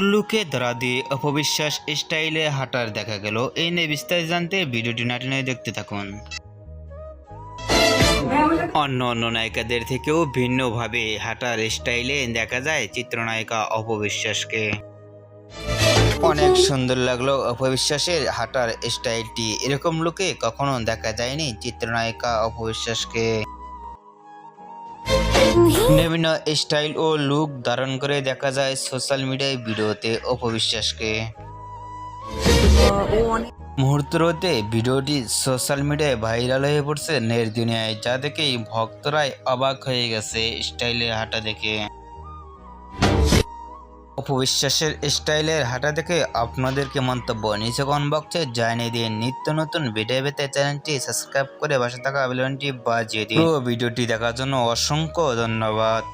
নতুন লুকে ধরা দিয়ে অপবিশ্বাস স্টাইলে হাঁটার দেখা গেল। এই নিয়ে বিস্তারিত জানতে ভিডিওটি নাটিনে দেখতে থাকুন। অন্য অন্য নায়িকাদের থেকেও ভিন্নভাবে হাঁটার স্টাইলে দেখা যায় চিত্রনায়িকা অপবিশ্বাসকে। অনেক সুন্দর লাগল অপবিশ্বাসের হাঁটার স্টাইলটি। এরকম লুকে কখনো দেখা যায়নি চিত্রনায়িকা অপবিশ্বাসকে। বিভিন্ন স্টাইল ও লুক ধারণ করে দেখা যায় সোশ্যাল মিডিয়ায় ভিডিওতে অপবিশ্বাসকে। মুহূর্তরতে ভিডিওটি সোশ্যাল মিডিয়ায় ভাইরাল হয়ে পড়ছে নের দুনিয়ায় যা দেখেই ভক্তরাই অবাক হয়ে গেছে স্টাইলে হাঁটা দেখে। অপবিশ্বাসের স্টাইলের হাঁটা দেখে আপনাদেরকে মন্তব্য? নিচে কমেন্ট বক্সে জানিয়ে দিয়ে নিত্য নতুন ভিডিও পেতে চ্যানেলটি সাবস্ক্রাইব করে পাশে থাকা বেলনটি বাজিয়ে পুরো ভিডিওটি দেখার জন্য অসংখ্য ধন্যবাদ।